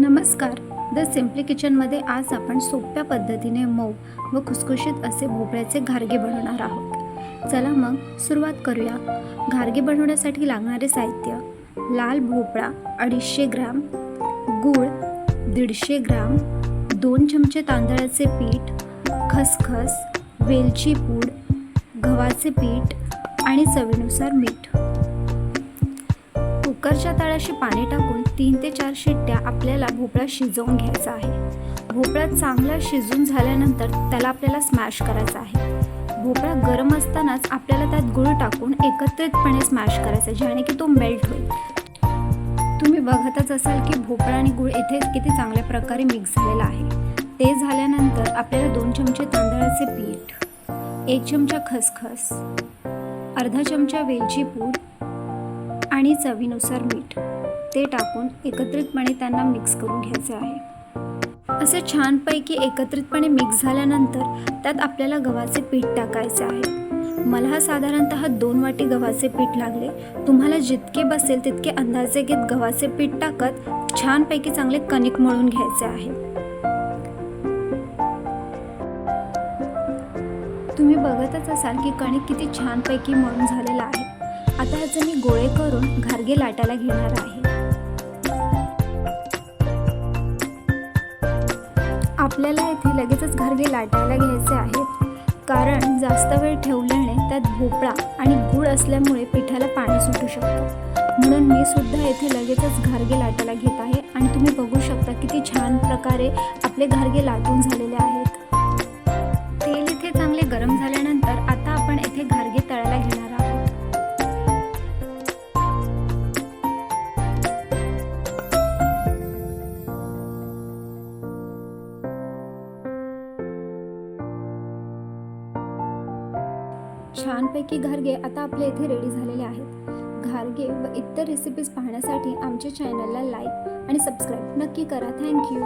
नमस्कार. The simply किचनमध्ये आज आपण सोप्या पद्धतीने मऊ व खुसखुशीत असे भोपळ्याचे घारगे बनवणार आहोत. चला मग सुरुवात करूया. घारगे बनवण्यासाठी लागणारे साहित्य लाल भोपळा अडीचशे ग्राम गूळ दीडशे ग्राम दोन चमचे तांदळाचे पीठ खसखस वेलची पूड गव्हाचे पीठ आणि चवीनुसार मीठ. कुकरच्या तळाशी पाणी टाकून तीन ते चार शिट्ट्या आपल्याला भोपळा शिजवून घ्यायचा आहे. भोपळा चांगला शिजून झाल्यानंतर त्याला आपल्याला स्मॅश करायचा आहे. भोपळा गरम असतानाच आपल्याला त्यात गुळ टाकून एकत्रितपणे स्मॅश करायचा ज्याने की तो मेल्ट होईल. तुम्ही बघतच असाल की भोपळा आणि गुळ इथे किती चांगल्या प्रकारे मिक्स झालेला आहे. ते झाल्यानंतर आपल्याला दोन चमचे तांदळाचे पीठ एक चमचा खसखस अर्धा चमचा वेलची पूड आणि चवीनुसार मीठ. ते टाकून एकत्रितपणे त्यांना मिक्स करून घ्यायचे आहे. असे छानपैकी एकत्रितपणे मिक्स झाल्यानंतर त्यात आपल्याला गव्हाचे पीठ टाकायचे आहे. मला हा साधारणतः दोन वाटी गव्हाचे पीठ लागले. तुम्हाला जितके बसेल तितके अंदाजे घेत गव्हाचे पीठ टाकत छानपैकी चांगले कणिक मळून घ्यायचे आहे. तुम्ही बघतच असाल की कणिक किती छानपैकी मळून झालेलं आहे. आता ह्याचे मी गोळे करून घारगे लाटायला घेणार आहे. आपल्याला येथे लगेचच घारगे लाटायला घ्यायचे आहेत. कारण जास्त वेळ ठेवल्याने त्यात भोपळा आणि गूळ असल्यामुळे पिठाला पाणी सुटू शकतं. म्हणून मी सुद्धा येथे लगेचच घारगे लाटायला घेत आहे आणि तुम्ही बघू शकता किती छान प्रकारे आपले घारगे लाटून झालेले आहेत. तेल इथे चांगले गरम झाले छानपैकी घारगे आता आपल्या इथे रेडी झालेले आहेत. घारगे व इतर रेसिपीज पाहण्यासाठी आमच्या चॅनलला लाईक आणि सबस्क्राईब नक्की करा. थँक्यू